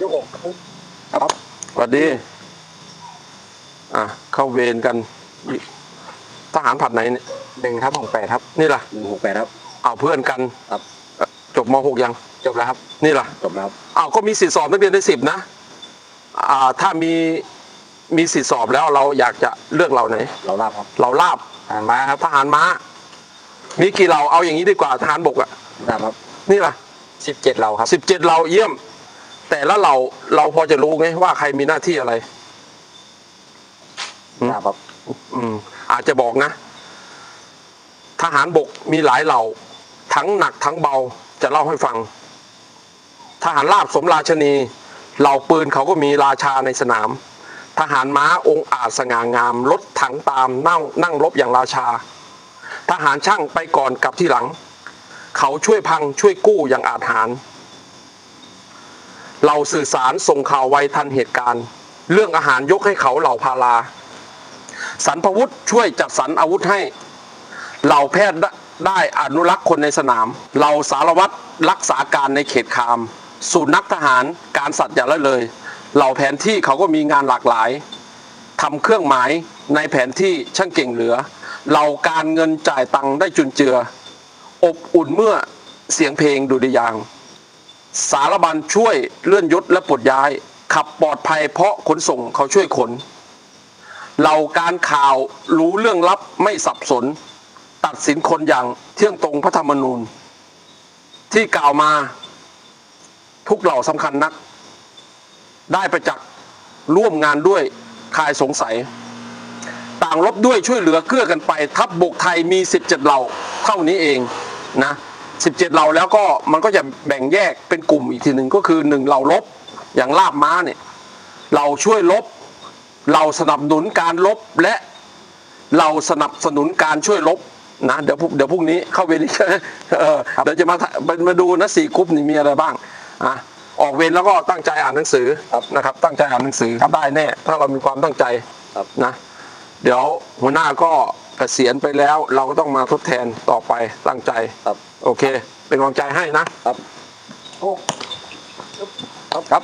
ยกอกครับสวัสดี อะ เข้าเวรกัน ทหารผัดไหนเนี่ยหนึ่งครับของแปดครับนี่ล่ะหนึ่งหกแปดครับอ้าวเพื่อนกันครับ จบมหกยัง จบแล้วครับ นี่ล่ะจบแล้วครับอ้าวก็มีสิทธิสอบนักเรียนได้สิบนะ อ่า ถ้ามี มีสิทธิสอบแล้วเราอยากจะเลือกเราไหน เราลาบครับเราลาบอ่านมาครับทหารม้า มีกี่เราเอาอย่างนี้ดีกว่าทหารบกอะลาบครับ นี่ล่ะ สิบเจ็ดเราครับ สิบเจ็ดเราเยี่ยม แต่ละเราเราพอจะรู้ไงว่าใครมีหน้าที่อะไรลาบครับอืม อาจจะบอกนะ ทหารบกมีหลายเหล่า ทั้งหนักทั้งเบาจะเล่าให้ฟัง ทหารราบสมราชนีเหล่าปืนเขาก็มีราชาในสนาม ทหารม้าองค์อาจสง่างามรถถังตามนั่งนั่งรบอย่างราชา ทหารช่างไปก่อนกลับที่หลัง เขาช่วยพังช่วยกู้อย่างอาจหารเราสื่อสารส่งข่าวไวทันเหตุการณ์ เรื่องอาหารยกให้เขาเหล่าพาราสรรพวุฒิช่วยจัดสรรอาวุธให้ เหล่าแพทย์ได้อนุรักษ์คนในสนามเหล่าสารวัตรรักษาการในเขตคามสูตรนักทหารการสัตว์อย่าละเลย เหล่าแผนที่เขาก็มีงานหลากหลายทำเครื่องหมายในแผนที่ช่างเก่งเหลือเหล่าการเงินจ่ายตังค์ได้จุนเจือ อบอุ่นเมื่อเสียงเพลงดุริยาง สารบัญช่วยเลื่อนยศและปลดย้าย ขับปลอดภัยเพราะขนส่งเขาช่วยขนเหล่าการข่าวรู้เรื่องลับไม่สับสน ตัดสินคนอย่างเที่ยงตรงพระธรรมนูญ ที่กล่าวมาทุกเหล่าสำคัญนัก ได้ประจักษ์ร่วมงานด้วยคลายสงสัย ต่างรบด้วยช่วยเหลือเกื้อกันไป ทัพบบกไทยมี 17 เหล่าเท่านี้เอง นะ17 เหล่าแล้วก็มันก็จะแบ่งแยกเป็นกลุ่มอีกทีหนึ่งก็คือหนึ่งเหล่ารบอย่างลาบม้าเนี่ยเราช่วยรบเราสนับสนุนการลบและเราสนับสนุนการช่วยลบนะเดี๋ยวพรุ่งเดี๋ยวพรุ่งนี้เข้าเวรอีกเออเดี๋ยวจะมามามาดูนะสี่กรุ๊ปนี่มีอะไรบ้างอะออกเวรแล้วก็ตั้งใจอ่านหนังสือนะครับ ตั้งใจอ่านหนังสือได้แน่ ถ้าเรามีความตั้งใจครับนะ เดี๋ยวหัวหน้าก็ เกษียณไปแล้วเราก็ต้องมาทดแทนต่อไปตั้งใจครับ โอเค เป็นกำลังใจให้นะครับโอ้ครับครับ